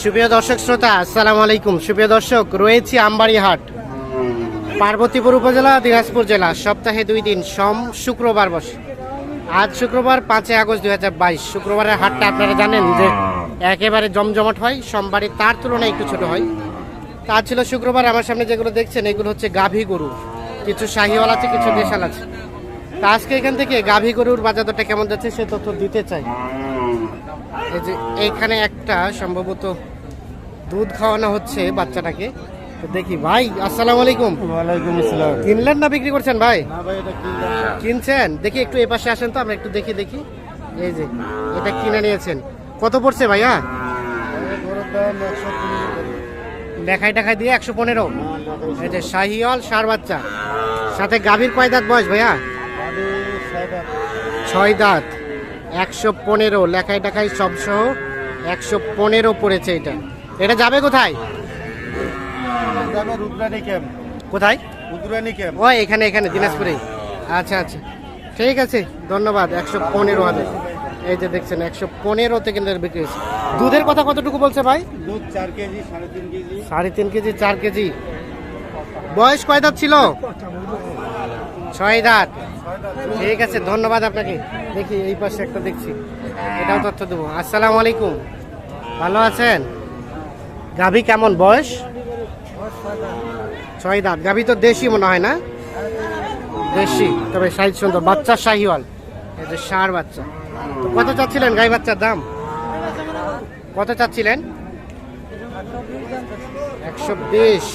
সুপ্রিয় দর্শক শ্রোতা, আসসালামু আলাইকুম। সুপ্রিয় দর্শক, রয়েছি আমবাড়ি হাট পার্বতীপুর উপজেলা, দিনাজপুর জেলা। সপ্তাহে দুই দিন সোম, শুক্রবার বসে। আজ শুক্রবার, পাঁচই আগস্ট দুই হাজার বাইশ। শুক্রবারের হাটটা আপনারা জানেন যে একেবারে জমজমাট হয়। সোমবারে তার তুলনায় একটু ছোট হয়। তা ছিল শুক্রবার। আমার সামনে যেগুলো দেখছেন, এগুলো হচ্ছে গাভী গরু। কিছু শাহিওয়াল আছে, কিছু দেশাল আছে। তা আজকে এখান থেকে গাভী গরুর বাজার দরটা কেমন যাচ্ছে, সে তথ্য দিতে চাই। এই যে এইখানে একটা সম্ভবত দুধ খাওয়ানো হচ্ছে বাচ্চাটাকে। দেখি ভাই আসসালামু আলাইকুম। ওয়ালাইকুম আসসালাম। কিনলেন না বিক্রি করছেন ভাই? না ভাই এটা কিনলাম কিনছেন? দেখি একটু এ পাশে আসেন তো আমরা একটু দেখি দেখি। এই যে এটা কিনে নিয়েছেন। কত পড়ছে ভাইয়া? দেখাই টাকাই দিয়ে একশো পনেরো। এই যে শাহিওয়াল সার বাচ্চা। সাথে গাভীর কয় দাঁত বয়স ভাইয়া? ছয় দাঁত। একশো পনেরো লেখাই টাকাই সবসহ একশো পনেরো পড়েছে এটা। এটা যাবে কোথায়? যাবে ক্যাম্প কোথায়? রুদ্রানি ক্যাম্প ও এখানে এখানে দিনাজপুরে আচ্ছা আচ্ছা। ঠিক আছে ধন্যবাদ। একশো পনেরো হাজার এই যে দেখছেন একশো পনেরোতে কিন্তু বিক্রি হয়েছে। দুধের কথা কতটুকু বলছে ভাই? দুধ চার কেজি সাড়ে তিন কেজি। সাড়ে তিন কেজি চার কেজি। বয়স কয় দাঁত ছিল? ছয় ঠিক আছে, ধন্যবাদ আপনাকে। দেখি এই পাশে একটা দেখছি। এটাও তথ্য দেবো। আসসালামু আলাইকুম। ভালো আছেন? গাভি কেমন? বয়স? ছয় দাঁত গাভী তো দেশি মনে হয় না? দেশি, তবে সাইজ সুন্দর। বাচ্চা শাহিওয়াল। যে ষাঁড় বাচ্চা। কত চাচ্ছিলেন গাই বাচ্চার দাম? কত চাচ্ছিলেন? একশো বিশ।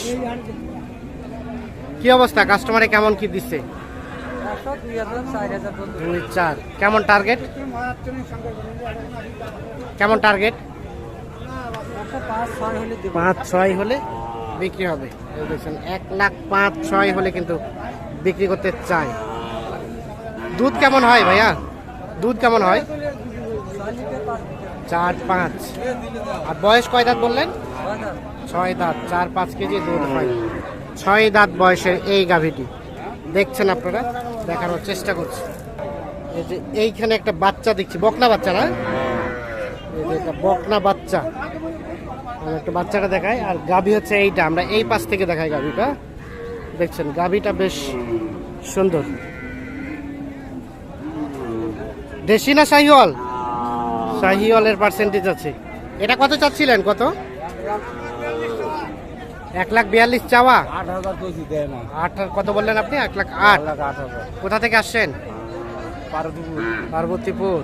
কি অবস্থা? কাস্টমারে কেমন কি দিচ্ছে? চার। কেমন টার্গেট কেমন টার্গেট পাঁচ ছয় হলে বিক্রি হবে। এক লাখ পাঁচ ছয় হলে কিন্তু বিক্রি করতে চাই। দুধ কেমন হয় ভাইয়া? দুধ কেমন হয়? চার পাঁচ। আর বয়স কয় দাঁত বললেন? ছয় দাঁত। চার পাঁচ কেজি দুধ হয়। ছয় দাঁত বয়সের এই গাভীটি। দেখছেন আপনারা? দেখানোর চেষ্টা করছি। এই যে এইখানে একটা বাচ্চা দেখছি, বকনা বাচ্চা না? বকনা বাচ্চা। একটা বাচ্চাটা দেখায় আর গাভী হচ্ছে এইটা, আমরা এই পাশ থেকে দেখাই গাভীটা। দেখছেন, গাভীটা বেশ সুন্দর। দেশি না শাহিওয়াল? শাহিওয়ালের পার্সেন্টেজ আছে। এটা কত চাচ্ছিলেন, কত? এক লাখ বিয়াল্লিশ চাওয়া? আট হাজার কেজি দেয় না আট কত বললেন আপনি? এক লাখ আট। লাখ আট হাজার। কোথা থেকে আসছেন? পারদুপুর পার্বতীপুর।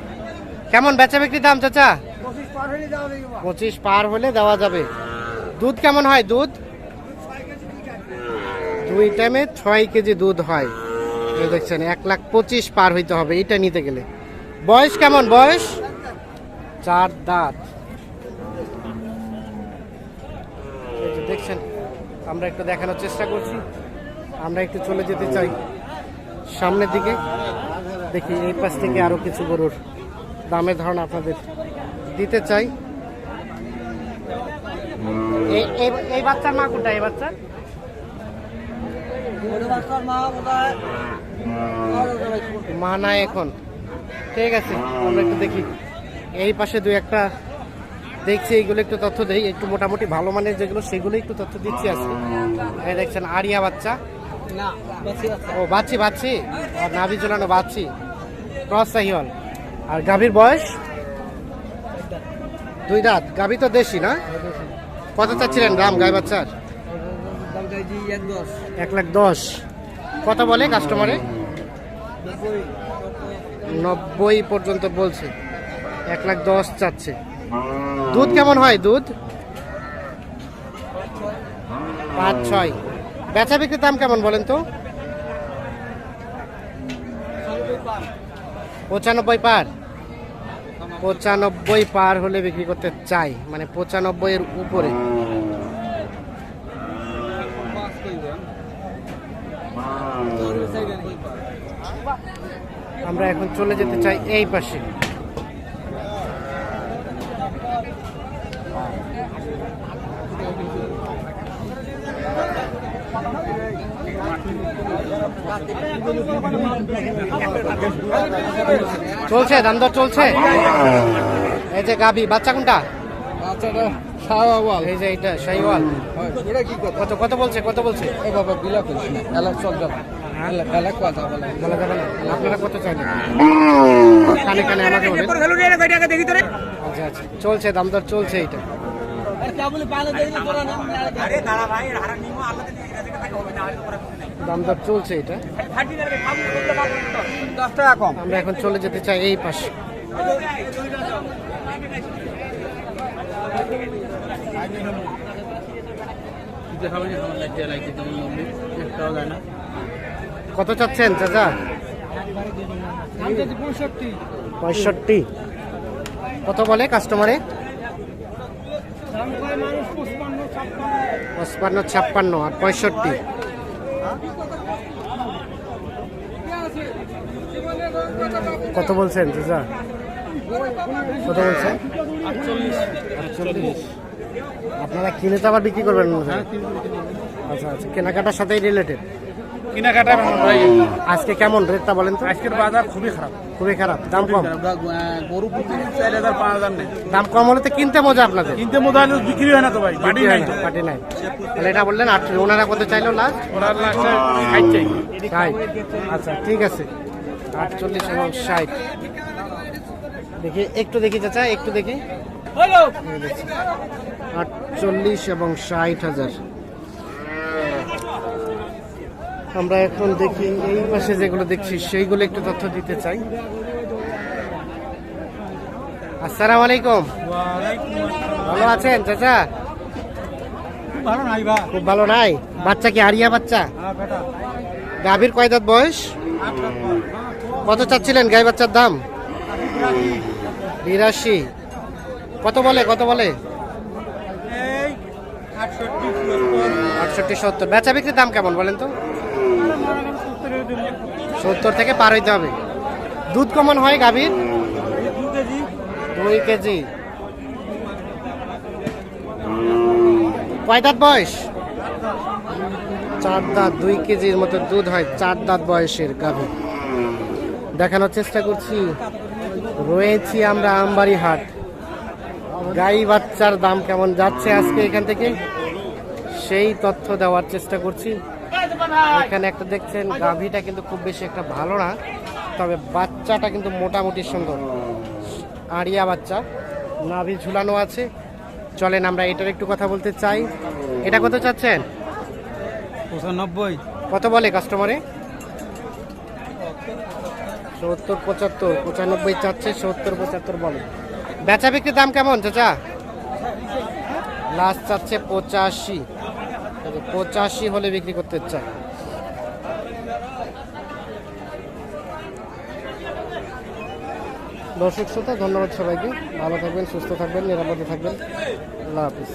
কেমন বেচা বিক্রি দাম চাচা? পঁচিশ পার হলে দেওয়া যাবে। দুধ কেমন হয় দুধ? দুই টাইমে ছয় কেজি দুধ হয়। দেখছেন এক লাখ পঁচিশ পার হইতে হবে এটা নিতে গেলে। বয়স কেমন বয়স? চার দাঁত এই যে দেখছেন আমরা একটু দেখানোর চেষ্টা করছি। আমরা একটু চলে যেতে চাই সামনের দিকে। দেখি এই পাশ থেকে আরও কিছু গরুর দামের ধারণা আপনাদের দিতে চাই। এই বাচ্চার মা কোনটা? এই বাচ্চার? মা নাই এখন। ঠিক আছে, আমরা একটু দেখি। এই পাশে দু একটা দেখছি এইগুলো একটু তথ্য দেই। একটু মোটামুটি ভালো মানের যেগুলো সেগুলো একটু তথ্য দিচ্ছি আজকে। এই দেখছেন আরিয়া বাচ্চা। ও বাচ্চি বাচ্চি। আর নাভি ঝুলানো বাচ্চি। ক্রস সাহিওয়াল আর গাভীর বয়স? দুই দাঁত। গাভী তো দেশি না? কত চাচ্ছিলেন দাম গাই বাচ্চার? এক লাখ দশ। কত বলে কাস্টমারে? নব্বই পর্যন্ত বলছে। এক লাখ দশ চাচ্ছে। দুধ কেমন হয়, দুধ? পাঁচ, ছয়। বেচা বিক্রির দাম কেমন বলেন তো? পঁচানব্বই পার। পঁচানব্বই পার হলে বিক্রি করতে চাই মানে পঁচানব্বই এর উপরে। আমরা এখন চলে যেতে চাই এই পাশে। চলছে দাম দর চলছে? এই যে গাভী বাচ্চা কোনটা? এই যে এটা শাহিওয়াল। এটা কি কথা? কত কত বলছে কত বলছে? এ বাবা বিলা এলাক আপনারা কত চাইলেন কানে কানে আমাকে আচ্ছা আচ্ছা। চলছে দাম দর চলছে এটা দাম দর চলছে এটা। দশ টাকা কম। আমরা এখন চলে যেতে চাই এই পাশে। কত চাচ্ছেন চাচা? পঁয়ষট্টি। কত বলে কাস্টমারে পঁচপান্ন ছাপ্পান্ন আর পঁয়ষট্টি। কত বলছেন চাচা? কত বলছেন? আটচল্লিশ। আপনারা কিনে তো আবার বিক্রি করবেন মনে আচ্ছা আচ্ছা কেনাকাটার সাথেই রিলেটেড কেনাকাটা আজকে কেমন রেটটা বলেন তো? আজকের বাজার খুবই খারাপ। খুবই খারাপ দাম কম। গরু প্রতিদিন চার হাজার পাঁচ হাজার নেই। দাম কম হলে তো কিনতে মজা আপনাদের। কিনতে মোবাইল বিক্রি হয় না তো ভাই বাড়ি নাই তো। পার্টি নাই। তাহলে এটা বললেন আটচল্লিশ ওনারা কত চাইলো লাস্ট ওরা লাস্টে ষাট। চাই ষাট। আচ্ছা ঠিক আছে। আটচল্লিশ এবং ষাট। দেখি একটু দেখি চাচা একটু দেখি। আটচল্লিশ এবং ষাট হাজার। আমরা এখন দেখি এই পাশে যেগুলো দেখছি সেইগুলো একটু তথ্য দিতে চাই। আসসালাম আলাইকুম। ভালো আছেন চাচা? খুব ভালো নাই? বাচ্চা কি আরিয়া বাচ্চা? হ্যাঁ গাভীর কয় দাঁত বয়স? কত চাচ্ছিলেন গাই বাচ্চার দাম? বিরাশি। কত বলে কত বলে? আটষট্টি আটষট্টি সত্তর। বেচা বিক্রির দাম কেমন বলেন তো? সত্তর থেকে পার হইতে হবে। দুধ কমন হয় গাভীর? দুই কেজি। কয় দাঁত বয়স? চার দাঁত, দুই কেজির মতো দুধ হয়, চার দাঁত বয়সের গাভী দেখানোর চেষ্টা করছি। রয়েছি আমরা আমবাড়ি হাট গাই বাচ্চার দাম কেমন যাচ্ছে আজকে এখান থেকে? সেই তথ্য দেওয়ার চেষ্টা করছি। এখানে একটা দেখছেন গাভীটা কিন্তু খুব বেশি একটা ভালো না তবে বাচ্চাটা কিন্তু মোটামুটি সুন্দর। আড়িয়া বাচ্চা নাভি ঝুলানো আছে। চলেন আমরা এটার একটু কথা বলতে চাই। এটা কত চাচ্ছেন? পঁচানব্বই। কত বলে কাস্টমারে? সত্তর পঁচাত্তর পঁচানব্বই চাচ্ছে সত্তর পঁচাত্তর বলে। বেচা বিক্রির দাম কেমন চাচা? লাস্ট চাচ্ছে পঁচাশি। পঁচাশি হলে বিক্রি করতে চায় দর্শক শ্রোতা, ধন্যবাদ সবাইকে। ভালো থাকবেন, সুস্থ থাকবেন, নিরাপদে থাকবেন। আল্লাহ হাফিজ।